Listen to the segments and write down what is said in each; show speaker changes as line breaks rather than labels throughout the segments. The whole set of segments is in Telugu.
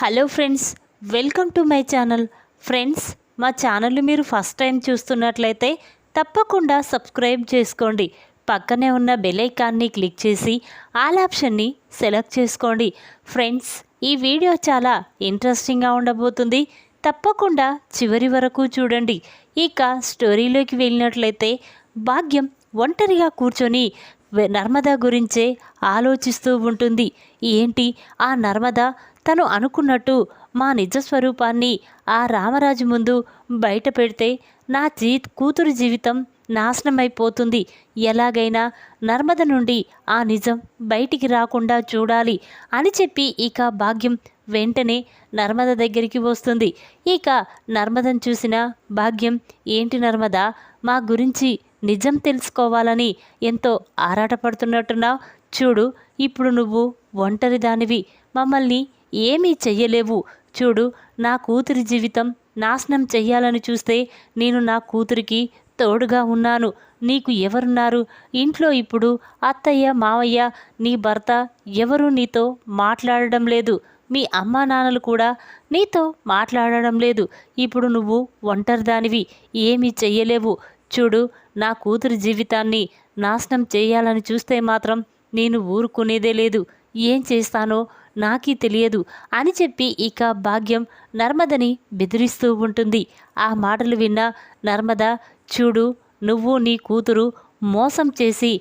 Hello friends welcome to my channel. Friends మా ఛానల్ని మీరు ఫస్ట్ టైం చూస్తున్నట్లయితే తప్పకుండా సబ్స్క్రైబ్ చేసుకోండి. పక్కనే ఉన్న బెల్ ఐకాన్ని క్లిక్ చేసి ఆల్ ఆప్షన్ని సెలెక్ట్ చేసుకోండి. ఫ్రెండ్స్ ఈ వీడియో చాలా ఇంట్రెస్టింగ్గా ఉండబోతుంది. తప్పకుండా చివరి వరకు చూడండి. ఇక స్టోరీలోకి వెళ్ళినట్లయితే భాగ్యం ఒంటరిగా కూర్చొని నర్మదా నర్మద గురించే ఆలోచిస్తూ ఉంటుంది. ఏంటి? ఆ నర్మద తను అనుకున్నట్టు మా నిజ స్వరూపాన్ని ఆ రామరాజు ముందు బయట పెడితే నా జీ కూతురు జీవితం నాశనమైపోతుంది. ఎలాగైనా నర్మద నుండి ఆ నిజం బయటికి రాకుండా చూడాలి అని చెప్పి ఇక భాగ్యం వెంటనే నర్మద దగ్గరికి వస్తుంది. ఇక నర్మదను చూసిన భాగ్యం ఏంటి నర్మద మా గురించి నిజం తెలుసుకోవాలని ఎంతో ఆరాటపడుతున్నట్టున్నావు? చూడు ఇప్పుడు నువ్వు ఒంటరి దానివి మమ్మల్ని ఏమీ చెయ్యలేవు. చూడు నా కూతురి జీవితం నాశనం చెయ్యాలని చూస్తే నేను నా కూతురికి తోడుగా ఉన్నాను. నీకు ఎవరున్నారు? ఇంట్లో ఇప్పుడు అత్తయ్య మావయ్య నీ భర్త ఎవరు నీతో మాట్లాడడం లేదు. మీ అమ్మా నాన్నలు కూడా నీతో మాట్లాడడం లేదు. ఇప్పుడు నువ్వు ఒంటరిదానివి ఏమీ చెయ్యలేవు. చూడు నా కూతురి జీవితాన్ని నాశనం చేయాలని చూస్తే మాత్రం నేను ఊరుకునేదే లేదు. ఏం చేస్తానో నాకీ తెలియదు అని చెప్పి ఇక భాగ్యం నర్మదని బెదిరిస్తూ ఉంటుంది. ఆ మాటలు విన్న నర్మద చూడు నువ్వు నీ కూతురు మోసం చేసి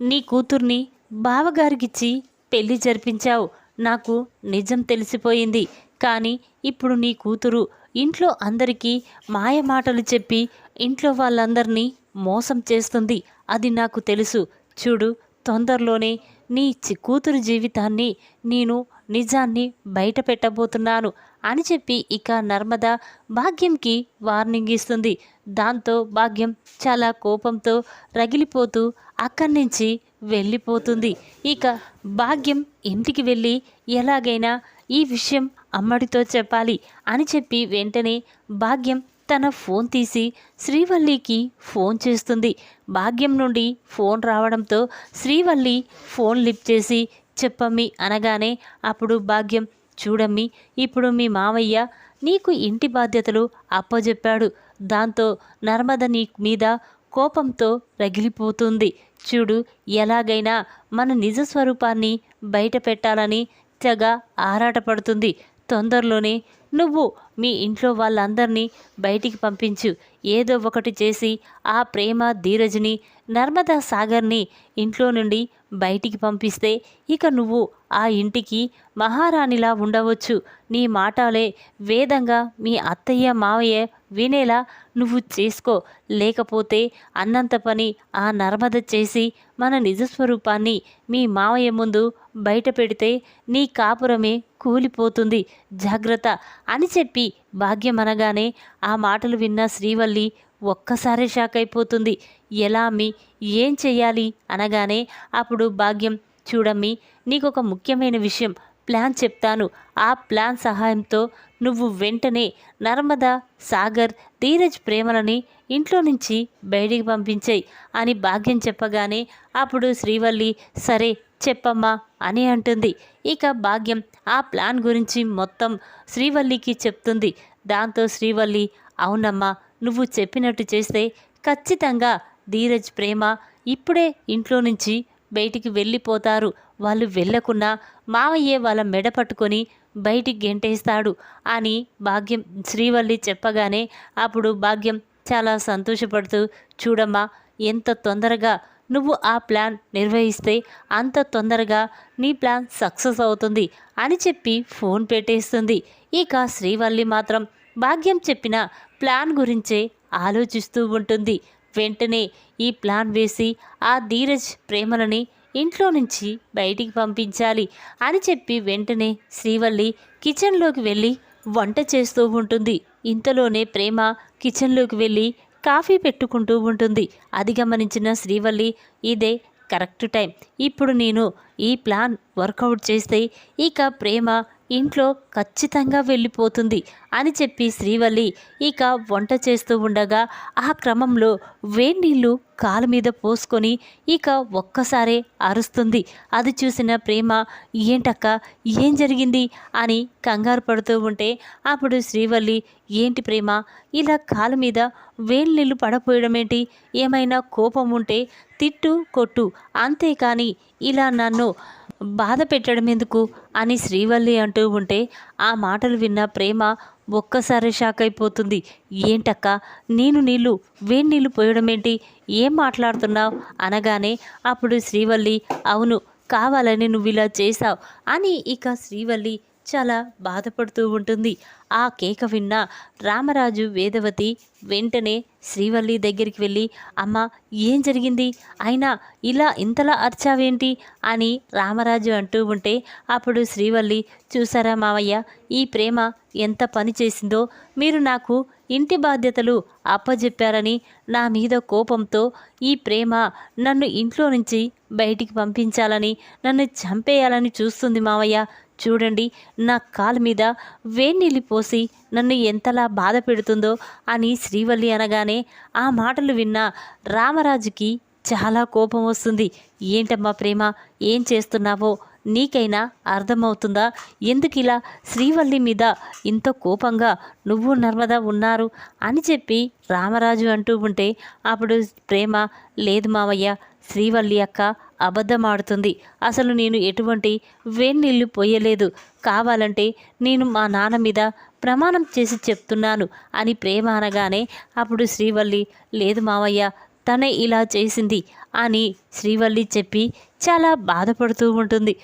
నీ కూతుర్ని బావగారికిచ్చి పెళ్ళి జరిపించావు. నాకు నిజం తెలిసిపోయింది. కానీ ఇప్పుడు నీ కూతురు ఇంట్లో అందరికీ మాయ మాటలు చెప్పి ఇంట్లో వాళ్ళందరినీ మోసం చేస్తుంది. అది నాకు తెలుసు. చూడు తొందరలోనే నీ చి- కూతురు జీవితాన్ని నేను నిజాన్ని బయట పెట్టబోతున్నాను అని చెప్పి ఇక నర్మద భాగ్యంకి వార్నింగ్ ఇస్తుంది. దాంతో భాగ్యం చాలా కోపంతో రగిలిపోతూ అక్కడి నుంచి వెళ్ళిపోతుంది. ఇక భాగ్యం ఇంటికి వెళ్ళి ఎలాగైనా ఈ విషయం అమ్మడితో చెప్పాలి అని చెప్పి వెంటనే భాగ్యం తన ఫోన్ తీసి శ్రీవల్లికి ఫోన్ చేస్తుంది. భాగ్యం నుండి ఫోన్ రావడంతో శ్రీవల్లి ఫోన్ లిఫ్ట్ చేసి చెప్పమ్మి అనగానే అప్పుడు భాగ్యం చూడమ్మి ఇప్పుడు మీ మావయ్య నీకు ఇంటి బాధ్యతలు అప్పజెప్పాడు. దాంతో నర్మద నీ మీద కోపంతో రగిలిపోతుంది. చూడు ఎలాగైనా మన నిజ స్వరూపాన్ని బయట పెట్టాలని తెగ ఆరాటపడుతుంది. తొందరలోనే నువ్వు మీ ఇంట్లో వాళ్ళందరినీ బయటికి పంపించు. ఏదో ఒకటి చేసి ఆ ప్రేమ ధీరజ్ని నర్మదా సాగర్ని ఇంట్లో నుండి బయటికి పంపిస్తే ఇక నువ్వు ఆ ఇంటికి మహారాణిలా ఉండవచ్చు. నీ మాటలే వేదంగా మీ అత్తయ్య మావయ్య వినేలా నువ్వు చేసుకో. లేకపోతే అన్నంత పని ఆ నర్మద చేసి మన నిజస్వరూపాన్ని మీ మావయ్య ముందు బయట పెడితే నీ కాపురమే కూలిపోతుంది. జాగ్రత్త అని చెప్పి భాగ్యం అనగానే ఆ మాటలు విన్న శ్రీవల్లి ఒక్కసారి షాక్ అయిపోతుంది. ఎలా అమ్మి? ఏం చెయ్యాలి? అనగానే అప్పుడు భాగ్యం చూడమ్మి నీకొక ముఖ్యమైన విషయం ప్లాన్ చెప్తాను. ఆ ప్లాన్ సహాయంతో నువ్వు వెంటనే నర్మదా సాగర్ ధీరజ్ ప్రేమలని ఇంట్లో నుంచి బయటికి పంపించాయి అని భాగ్యం చెప్పగానే అప్పుడు శ్రీవల్లి సరే చెప్పమ్మా అని అంటుంది. ఇక భాగ్యం ఆ ప్లాన్ గురించి మొత్తం శ్రీవల్లికి చెప్తుంది. దాంతో శ్రీవల్లి అవునమ్మా నువ్వు చెప్పినట్టు చేస్తే ఖచ్చితంగా ధీరజ్ ప్రేమ ఇప్పుడే ఇంట్లో నుంచి బయటికి వెళ్ళిపోతారు. వాళ్ళు వెళ్ళకున్నా మావయ్యే వాళ్ళ మెడ పట్టుకొని బయటికి గెంటేస్తాడు అని భాగ్యం శ్రీవల్లి చెప్పగానే అప్పుడు భాగ్యం చాలా సంతోషపడుతూ చూడమ్మా ఎంత తొందరగా నువ్వు ఆ ప్లాన్ నిర్వహిస్తే అంత తొందరగా నీ ప్లాన్ సక్సెస్ అవుతుంది అని చెప్పి ఫోన్ పెట్టేస్తుంది. ఇక శ్రీవల్లి మాత్రం భాగ్యం చెప్పిన ప్లాన్ గురించే ఆలోచిస్తూ ఉంటుంది. వెంటనే ఈ ప్లాన్ వేసి ఆ ధీరజ్ ప్రేమలని ఇంట్లో నుంచి బయటికి పంపించాలి అని చెప్పి వెంటనే శ్రీవల్లి కిచెన్లోకి వెళ్ళి వంట చేస్తూ ఉంటుంది. ఇంతలోనే ప్రేమ కిచెన్లోకి వెళ్ళి కాఫీ పెట్టుకుంటూ ఉంటుంది. అది గమనించిన శ్రీవల్లి ఇదే కరెక్ట్ టైం. ఇప్పుడు నేను ఈ ప్లాన్ వర్కౌట్ చేస్తే ఇక ప్రేమ ఇంట్లో ఖచ్చితంగా వెళ్ళిపోతుంది అని చెప్పి శ్రీవల్లి ఇక వంట చేస్తూ ఉండగా ఆ క్రమంలో వేడినీళ్ళు కాలు మీద పోసుకొని ఇక ఒక్కసారే అరుస్తుంది. అది చూసిన ప్రేమ ఏంటక్క ఏం జరిగింది? అని కంగారు పడుతూ ఉంటే అప్పుడు శ్రీవల్లి ఏంటి ప్రేమ ఇలా కాలు మీద వేడి పడపోయడం ఏంటి ఏమైనా కోపం ఉంటే తిట్టు కొట్టు అంతేకాని ఇలా నన్ను బాధ పెట్టడం ఎందుకు? అని శ్రీవల్లి అంటూ ఉంటే ఆ మాటలు విన్న ప్రేమ ఒక్కసారి షాక్ అయిపోతుంది. ఏంటక్క నేను నీళ్ళు వేడి నీళ్ళు పోయడమేంటి ఏం మాట్లాడుతున్నావు? అనగానే అప్పుడు శ్రీవల్లి అవును కావాలని నువ్వు ఇలా చేశావు అని ఇక శ్రీవల్లి చాలా బాధపడుతూ ఉంటుంది. ఆ కేక విన్న రామరాజు వేదవతి వెంటనే శ్రీవల్లి దగ్గరికి వెళ్ళి అమ్మ ఏం జరిగింది? అయినా ఇలా ఇంతలా అర్చావేంటి? అని రామరాజు అంటూ ఉంటే అప్పుడు శ్రీవల్లి చూసారా మావయ్య ఈ ప్రేమ ఎంత పని చేసిందో. మీరు నాకు ఇంటి బాధ్యతలు అప్పజెప్పారని నా మీద కోపంతో ఈ ప్రేమ నన్ను ఇంట్లో నుంచి బయటికి పంపించాలని నన్ను చంపేయాలని చూస్తుంది మావయ్య. చూడండి నా కాలు మీద వేణీళ్ళు పోసి నన్ను ఎంతలా బాధ పెడుతుందో అని శ్రీవల్లి అనగానే ఆ మాటలు విన్న రామరాజుకి చాలా కోపం వస్తుంది. ఏంటమ్మా ప్రేమ? ఏం చేస్తున్నావో? నీకైనా అర్థమవుతుందా? ఎందుకు ఇలా శ్రీవల్లి మీద ఇంత కోపంగా నువ్వు నర్మద ఉన్నారు అని చెప్పి రామరాజు అంటూ ఉంటే అప్పుడు ప్రేమ లేదు మావయ్య శ్రీవల్లి అక్క అబద్ధమాడుతుంది. అసలు నేను ఎటువంటి వేణీళ్ళు పోయలేదు. కావాలంటే నేను మా నాన్న మీద ప్రమాణం చేసి చెప్తున్నాను అని ప్రేమ అనగానే అప్పుడు శ్రీవల్లి లేదు మావయ్య తనే ఇలా చేసింది అని శ్రీవల్లి చెప్పి చాలా బాధపడుతూ ఉంటుంది.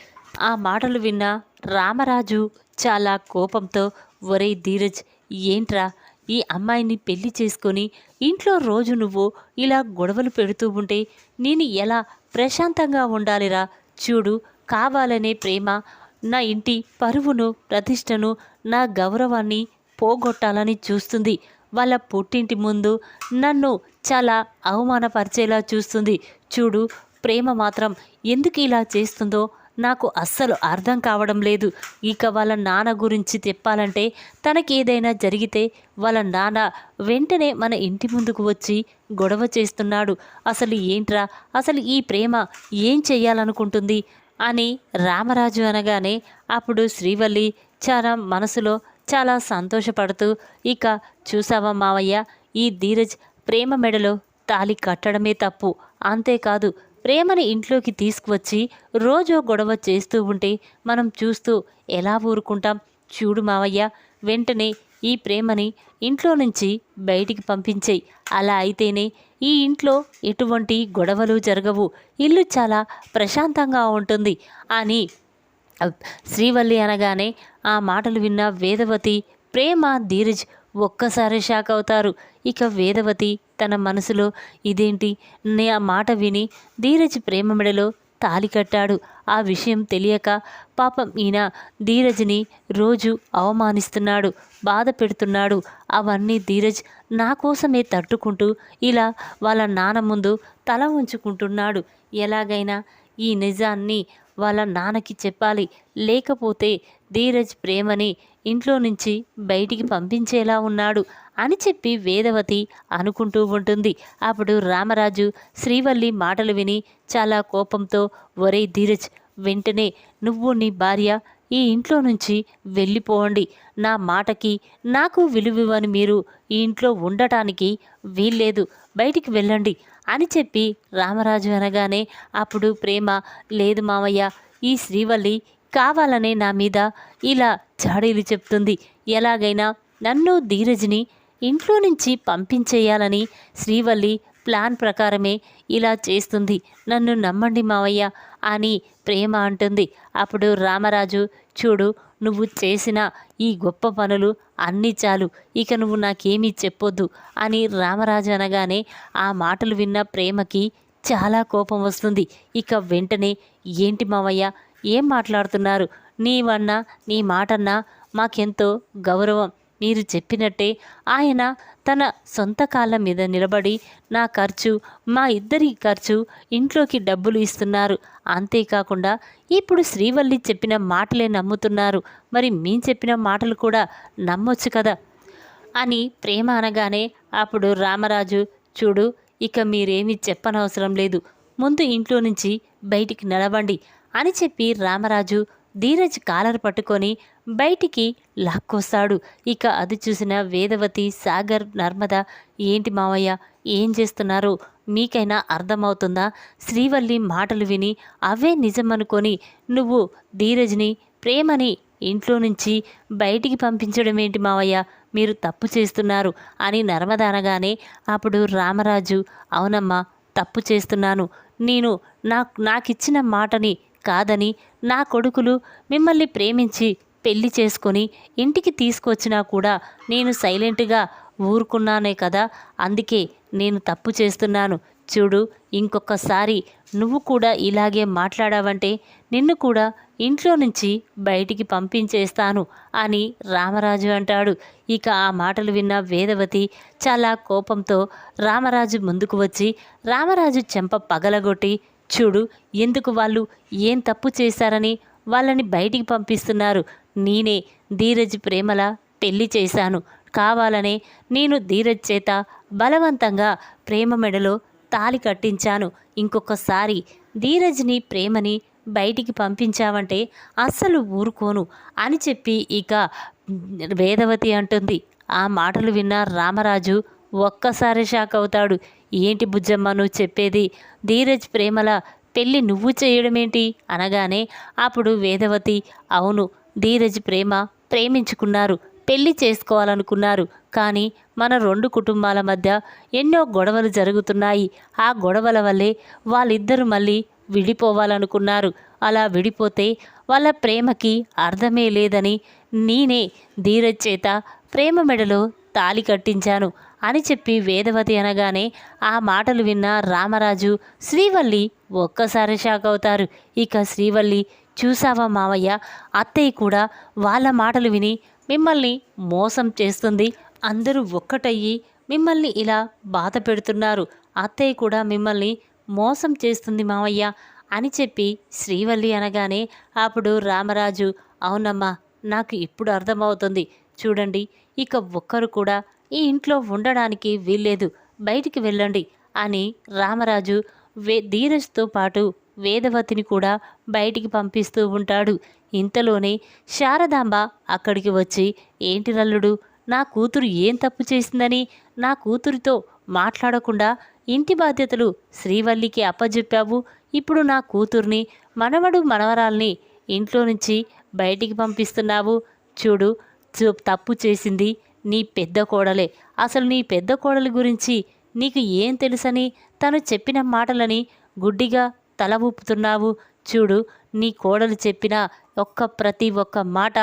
ఆ మాటలు విన్న రామరాజు చాలా కోపంతో ఒరే ధీరజ్ ఏంట్రా? ఈ అమ్మాయిని పెళ్ళి చేసుకొని ఇంట్లో రోజు నువ్వు ఇలా గొడవలు పెడుతూ ఉంటే నేను ఎలా ప్రశాంతంగా ఉండాలిరా? చూడు కావాలనే ప్రేమ నా ఇంటి పరువును ప్రతిష్టను నా గౌరవాన్ని పోగొట్టాలని చూస్తుంది. వాళ్ళ పుట్టింటి ముందు నన్ను చాలా అవమానపరిచేలా చూస్తుంది. చూడు ప్రేమ మాత్రం ఎందుకు ఇలా చేస్తుందో నాకు అస్సలు అర్థం కావడం లేదు. ఇక వాళ్ళ నాన్న గురించి చెప్పాలంటే తనకి ఏదైనా జరిగితే వాళ్ళ నాన్న వెంటనే మన ఇంటి ముందుకు వచ్చి గొడవ చేస్తున్నాడు. అసలు ఏంట్రా? అసలు ఈ ప్రేమ ఏం చెయ్యాలనుకుంటుంది అని రామరాజు అనగానే అప్పుడు శ్రీవల్లి చాలా మనసులో చాలా సంతోషపడుతూ ఇక చూసావా మావయ్య ఈ ధీరజ్ ప్రేమ మెడలో తాలి కట్టడమే తప్పు. అంతేకాదు ప్రేమని ఇంట్లోకి తీసుకువచ్చి రోజు గొడవ చేస్తూ ఉంటే మనం చూస్తూ ఎలా ఊరుకుంటాం? చూడు మావయ్య వెంటనే ఈ ప్రేమని ఇంట్లో నుంచి బయటికి పంపించేయి. అలా అయితేనే ఈ ఇంట్లో ఎటువంటి గొడవలు జరగవు. ఇల్లు చాలా ప్రశాంతంగా ఉంటుంది అని శ్రీవల్లి అనగానే ఆ మాటలు విన్న వేదవతి ప్రేమ ధీరజ్ ఒక్కసారి షాక్ అవుతారు. ఇక వేదవతి తన మనసులో ఇదేంటి? నే ఆ మాట విని ధీరజ్ ప్రేమ మెడలో తాలి కట్టాడు. ఆ విషయం తెలియక పాపం ఈయన ధీరజ్ని రోజు అవమానిస్తున్నాడు బాధ పెడుతున్నాడు. అవన్నీ ధీరజ్ నా కోసమే తట్టుకుంటూ ఇలా వాళ్ళ నాన్న ముందు తల ఉంచుకుంటున్నాడు ఎలాగైనా ఈ నిజాన్ని వాళ్ళ నాన్నకి చెప్పాలి. లేకపోతే ధీరజ్ ప్రేమని ఇంట్లో నుంచి బయటికి పంపించేలా ఉన్నాడు అని చెప్పి వేదవతి అనుకుంటూ ఉంటుంది. అప్పుడు రామరాజు శ్రీవల్లి మాటలు విని చాలా కోపంతో ఒరే ధీరజ్ వెంటనే నువ్వు నీ భార్య ఈ ఇంట్లో నుంచి వెళ్ళిపోండి. నా మాటకి నాకు విలువివ్వని మీరు ఈ ఇంట్లో ఉండటానికి వీల్లేదు. బయటికి వెళ్ళండి. అని చెప్పి రామరాజు అనగానే అప్పుడు ప్రేమ లేదు మావయ్య ఈ శ్రీవల్లి కావాలనే నా మీద ఇలా చాడీలు చెప్తుంది. ఎలాగైనా నన్ను ధీరజ్ని ఇంట్లో నుంచి పంపించేయాలని శ్రీవల్లి ప్లాన్ ప్రకారమే ఇలా చేస్తుంది. నన్ను నమ్మండి మావయ్య అని ప్రేమ అంటుంది. అప్పుడు రామరాజు చూడు నువ్వు చేసిన ఈ గొప్ప పనులు అన్నీ చాలు ఇక నువ్వు నాకేమీ చెప్పొద్దు అని రామరాజు అనగానే ఆ మాటలు విన్న ప్రేమకి చాలా కోపం వస్తుంది. ఇక వెంటనే ఏంటి మావయ్య ఏం మాట్లాడుతున్నారు? నీవన్నా నీ మాటన్నా మాకెంతో గౌరవం. మీరు చెప్పినట్టే ఆయన తన సొంత కాళ్ళ మీద నిలబడి నా ఖర్చు మా ఇద్దరి ఖర్చు ఇంట్లోకి డబ్బులు ఇస్తున్నారు. అంతేకాకుండా ఇప్పుడు శ్రీవల్లి చెప్పిన మాటలే నమ్ముతున్నారు. మరి మేము చెప్పిన మాటలు కూడా నమ్మొచ్చు కదా? అని ప్రేమ అనగానే అప్పుడు రామరాజు చూడు ఇక మీరేమీ చెప్పనవసరం లేదు. ముందు ఇంట్లో నుంచి బయటికి నడవండి అని చెప్పి రామరాజు ధీరజ్ కాలర్ పట్టుకొని బయటికి లాక్కొస్తాడు. ఇక అది చూసిన వేదవతి సాగర్ నర్మద ఏంటి మావయ్య ఏం చేస్తున్నారు? మీకైనా అర్థమవుతుందా? శ్రీవల్లి మాటలు విని అవే నిజమనుకొని నువ్వు ధీరజ్ని ప్రేమని ఇంట్లో నుంచి బయటికి పంపించడం ఏంటి మావయ్య? మీరు తప్పు చేస్తున్నారు అని నర్మద అనగానే అప్పుడు రామరాజు అవునమ్మా తప్పు చేస్తున్నాను. నేను నాకు నాకిచ్చిన మాటని కాదని నా కొడుకులు మిమ్మల్ని ప్రేమించి పెళ్ళి చేసుకొని ఇంటికి తీసుకొచ్చినా కూడా నేను సైలెంట్గా ఊరుకున్నానే కదా అందుకే నేను తప్పు చేస్తున్నాను. చూడు ఇంకొకసారి నువ్వు కూడా ఇలాగే మాట్లాడావంటే నిన్ను కూడా ఇంట్లో నుంచి బయటికి పంపించేస్తాను అని రామరాజు అంటాడు. ఇక ఆ మాటలు విన్న వేదవతి చాలా కోపంతో రామరాజు ముందుకు వచ్చి రామరాజు చెంప పగలగొట్టి చూడు ఎందుకు వాళ్ళు ఏం తప్పు చేశారని వాళ్ళని బయటికి పంపిస్తున్నారు? నేనే ధీరజ్ ప్రేమల పెళ్ళి చేశాను. కావాలనే నేను ధీరజ్ చేత బలవంతంగా ప్రేమ మెడలో తాలి కట్టించాను. ఇంకొకసారి ధీరజ్ని ప్రేమని బయటికి పంపించావంటే అస్సలు ఊరుకోను అని చెప్పి ఇక వేదవతి అంటుంది. ఆ మాటలు విన్న రామరాజు ఒక్కసారి షాక్ అవుతాడు. ఏంటి బుజ్జమ్మ నువ్వు చెప్పేది? ధీరజ్ ప్రేమల పెళ్ళి నువ్వు చేయడమేంటి? అనగానే అప్పుడు వేదవతి అవును ధీరజ్ ప్రేమ ప్రేమించుకున్నారు. పెళ్ళి చేసుకోవాలనుకున్నారు. కానీ మన రెండు కుటుంబాల మధ్య ఎన్నో గొడవలు జరుగుతున్నాయి. ఆ గొడవల వల్లే వాళ్ళిద్దరూ మళ్ళీ విడిపోవాలనుకున్నారు. అలా విడిపోతే వాళ్ళ ప్రేమకి అర్థమే లేదని నేనే ధీరజ్ చేత ప్రేమ మెడలో తాలి కట్టించాను అని చెప్పి వేదవతి అనగానే ఆ మాటలు విన్న రామరాజు శ్రీవల్లి ఒక్కసారి షాక్ అవుతారు. ఇక శ్రీవల్లి చూసావా మావయ్య? అత్తయ్య కూడా వాళ్ళ మాటలు విని మిమ్మల్ని మోసం చేస్తుంది. అందరూ ఒక్కటయ్యి మిమ్మల్ని ఇలా బాధ పెడుతున్నారు. అత్తయ్య కూడా మిమ్మల్ని మోసం చేస్తుంది మావయ్య అని చెప్పి శ్రీవల్లి అనగానే అప్పుడు రామరాజు అవునమ్మా నాకు ఇప్పుడు అర్థమవుతుంది. చూడండి ఇక ఒక్కరు కూడా ఈ ఇంట్లో ఉండడానికి వీల్లేదు. బయటికి వెళ్ళండి అని రామరాజు వే ధీరజ్తో పాటు వేదవతిని కూడా బయటికి పంపిస్తూ ఉంటాడు. ఇంతలోనే శారదాంబ అక్కడికి వచ్చి ఏంటి నల్లుడు నా కూతురు ఏం తప్పు చేసిందని? నా కూతురితో మాట్లాడకుండా ఇంటి బాధ్యతలు శ్రీవల్లికి అప్పజెప్పావు. ఇప్పుడు నా కూతుర్ని మనవడు మనవరాల్ని ఇంట్లో నుంచి బయటికి పంపిస్తున్నావు. చూడు చూ- తప్పు చేసింది నీ పెద్ద కోడలే. అసలు నీ పెద్ద కోడలి గురించి నీకు ఏం తెలుసని తను చెప్పిన మాటలని గుడ్డిగా తల ఊపుతున్నావు. చూడు నీ కోడలు చెప్పిన ఒక్క ప్రతి ఒక్క మాట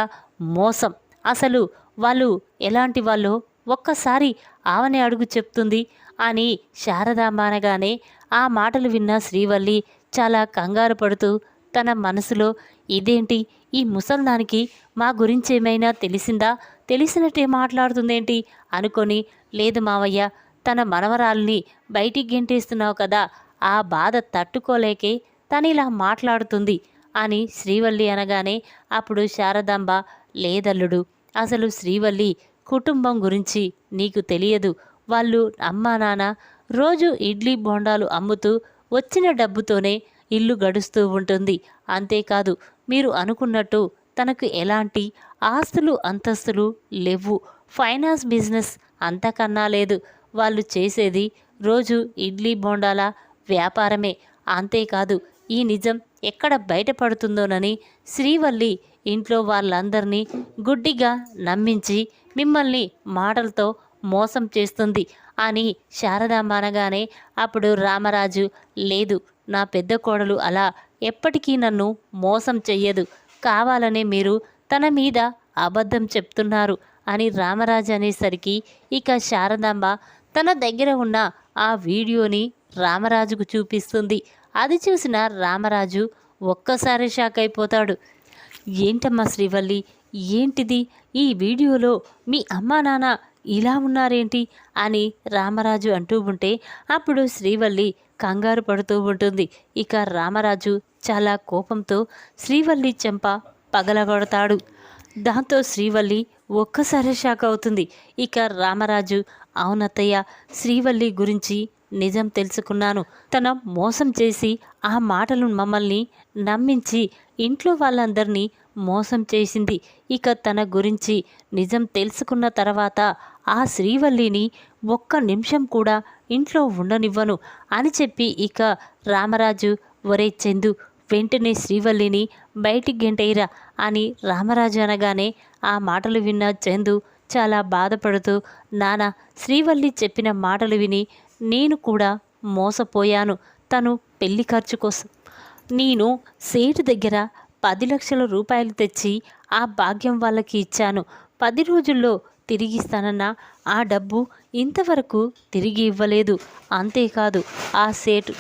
మోసం. అసలు వాళ్ళు ఎలాంటి వాళ్ళు? ఒక్కసారి ఆవనే అడుగు చెప్తుంది అని శారదామానగానే అనగానే ఆ మాటలు విన్న శ్రీవల్లి చాలా కంగారు పడుతూ తన మనసులో ఇదేంటి? ఈ ముసల్దానికి మా గురించి ఏమైనా తెలిసిందా? తెలిసినట్టే మాట్లాడుతుందేంటి? అనుకొని లేదు మావయ్య తన మనవరాల్ని బయటికి గెంటేస్తున్నావు కదా ఆ బాధ తట్టుకోలేకే తను ఇలా మాట్లాడుతుంది అని శ్రీవల్లి అనగానే అప్పుడు శారదాంబ లేదల్లుడు అసలు శ్రీవల్లి కుటుంబం గురించి నీకు తెలియదు. వాళ్ళు అమ్మా నాన్న రోజు ఇడ్లీ బోండాలు అమ్ముతూ వచ్చిన డబ్బుతోనే ఇల్లు గడుస్తూ ఉంటుంది. అంతేకాదు మీరు అనుకున్నట్టు తనకు ఎలాంటి ఆస్తులు అంతస్తులు లేవు. ఫైనాన్స్ బిజినెస్ అంతకన్నా లేదు. వాళ్ళు చేసేది రోజు ఇడ్లీ బోండాల వ్యాపారమే. అంతేకాదు ఈ నిజం ఎక్కడ బయటపడుతుందోనని శ్రీవల్లి ఇంట్లో వాళ్ళందరినీ గుడ్డిగా నమ్మించి మిమ్మల్ని మాటలతో మోసం చేస్తుంది అని శారదాంబ అనగానే అప్పుడు రామరాజు లేదు నా పెద్ద కోడలు అలా ఎప్పటికీ నన్ను మోసం చెయ్యదు కావాలనే మీరు తన మీద అబద్ధం చెప్తున్నారు అని రామరాజు అనేసరికి ఇక శారదాంబ తన దగ్గర ఉన్న ఆ వీడియోని రామరాజుకు చూపిస్తుంది. అది చూసిన రామరాజు ఒక్కసారి షాక్ అయిపోతాడు. ఏంటమ్మా శ్రీవల్లి? ఏంటిది? ఈ వీడియోలో మీ అమ్మా నాన్న ఇలా ఉన్నారేంటి? అని రామరాజు అంటూ ఉంటే అప్పుడు శ్రీవల్లి కంగారు పడుతూ ఉంటుంది. ఇక రామరాజు చాలా కోపంతో శ్రీవల్లి చెంప పగలగొడతాడు. దాంతో శ్రీవల్లి ఒక్కసారి షాక్ అవుతుంది. ఇక రామరాజు అవునత్తయ్య శ్రీవల్లి గురించి నిజం తెలుసుకున్నాను. తన మోసం చేసి ఆ మాటలు మమ్మల్ని నమ్మించి ఇంట్లో వాళ్ళందరినీ మోసం చేసింది. ఇక తన గురించి నిజం తెలుసుకున్న తర్వాత ఆ శ్రీవల్లిని ఒక్క నిమిషం కూడా ఇంట్లో ఉండనివ్వను అని చెప్పి ఇక రామరాజు ఒరే చందు వెంటనే శ్రీవల్లిని బయటికి గెంటైరా అని రామరాజు అనగానే ఆ మాటలు విన్న చందు చాలా బాధపడుతూ నాన్న శ్రీవల్లి చెప్పిన మాటలు విని నేను కూడా మోసపోయాను. తను పెళ్ళి ఖర్చు కోసం. నేను సేటు దగ్గర పది లక్షల రూపాయలు తెచ్చి ఆ భాగ్యం వాళ్ళకి ఇచ్చాను. పది రోజుల్లో తిరిగిస్తానన్న ఆ డబ్బు ఇంతవరకు తిరిగి ఇవ్వలేదు. అంతేకాదు ఆ సేటు